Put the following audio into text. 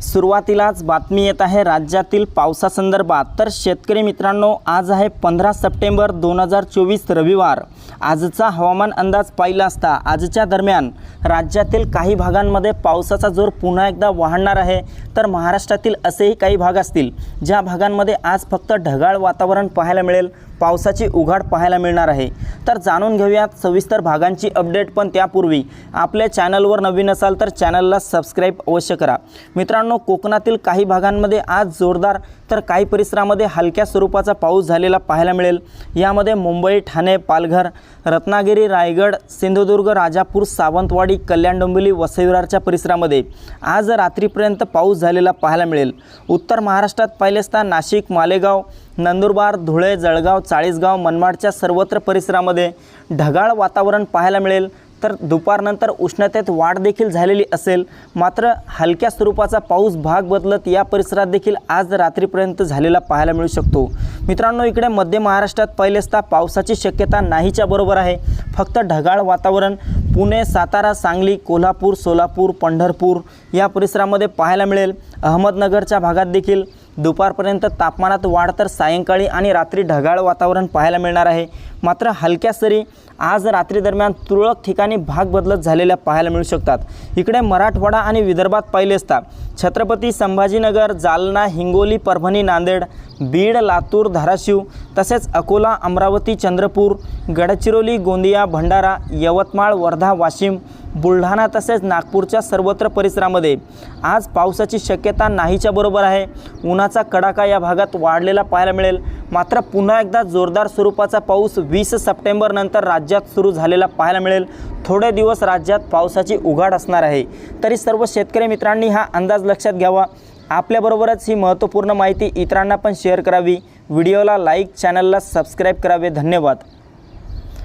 सुरुवातीलाच बातमी येत आहे राज्यातील पावसासंदर्भात. तर शेतकरी मित्रांनो आज आहे पंधरा सप्टेंबर दोन हजार चोवीस रविवार. आजचा हवामान अंदाज पाहिला असता आजच्या दरम्यान राज्यातील काही भागांमध्ये पावसाचा जोर पुन्हा एकदा वाढणार आहे. तर महाराष्ट्रातील असेही काही भाग असतील ज्या भागांमध्ये आज फक्त ढगाळ वातावरण पाहायला मिळेल पावसाची उघाड पाहायला मिळणार आहे. तर जाणून घेऊयात सविस्तर भागांची अपडेट पण त्यापूर्वी. आपल्या चॅनलवर नवीन असाल तर चॅनलला सबस्क्राईब अवश्य करा. मित्रांनो कोकणातील काही भागांमध्ये आज जोरदार तर काही परिसरामध्ये हलक्या स्वरूपाचा पाऊस झालेला पाहायला मिळेल. यामध्ये मुंबई ठाणे पालघर रत्नागिरी रायगड सिंधुदुर्ग राजापूर सावंतवाडी कल्याण डोंबिवली वसईविरारच्या परिसरामध्ये आज रात्रीपर्यंत पाऊस झालेला पाहायला मिळेल. उत्तर महाराष्ट्रात पाहिले असता नाशिक मालेगाव नंदुरबार धुळे जळगाव चाळीसगाव मनमाडच्या सर्वत्र परिसरामध्ये ढगाळ वातावरण पाहायला मिळेल. तर दुपारनंतर उष्णतेत वाढ देखील झालेली असेल. मात्र हलक्या स्वरूपाचा पाऊस भाग बदलत या परिसरात देखील आज रात्रीपर्यंत झालेला पाहायला मिळू शकतो. मित्रांनो इकडे मध्य महाराष्ट्रात पहिले असता पावसाची शक्यता नाहीच्या बरोबर आहे. फक्त ढगाळ वातावरण पुणे सातारा सांगली कोल्हापूर सोलापूर पंढरपूर या परिसरामध्ये पाहायला मिळेल. अहमदनगरच्या भागात देखील दुपारपर्यंत तापमानात वाढ तर सायंकाळी आणि रात्री ढगाळ वातावरण पाहायला मिळणार आहे. मात्र हलक्या सरी आज रात्री दरम्यान तुरळक ठिकाणी भाग बदलत झालेल्या पाहायला मिळू शकतात. इकडे मराठवाडा आणि विदर्भात पाहिले असता छत्रपती संभाजीनगर जालना हिंगोली परभणी नांदेड बीड लातूर धाराशिव तसेच अकोला अमरावती चंद्रपूर गडचिरोली गोंदिया भंडारा यवतमाळ वर्धा वाशिम बुलढाणा तसेच नागपूरच्या सर्वत्र परिसरामध्ये. आज पावसाची शक्यता नाहीच्या बरोबर आहे. उन्हाचा कडाका या भागात वाढलेला पाहायला मिळेल. मात्र पुन्हा एकदा जोरदार स्वरूपाचा पाऊस वीस सप्टेंबरनंतर राज्यात सुरू झालेला पाहायला मिळेल. थोडे दिवस राज्यात पावसाची उघाड असणार आहे. तरी सर्व शेतकरी मित्रांनी हा अंदाज लक्षात घ्यावा. आपल्याबरोबरच ही महत्त्वपूर्ण माहिती इतरांना पण शेअर करावी. व्हिडिओला लाईक चॅनलला सबस्क्राईब करावे. धन्यवाद.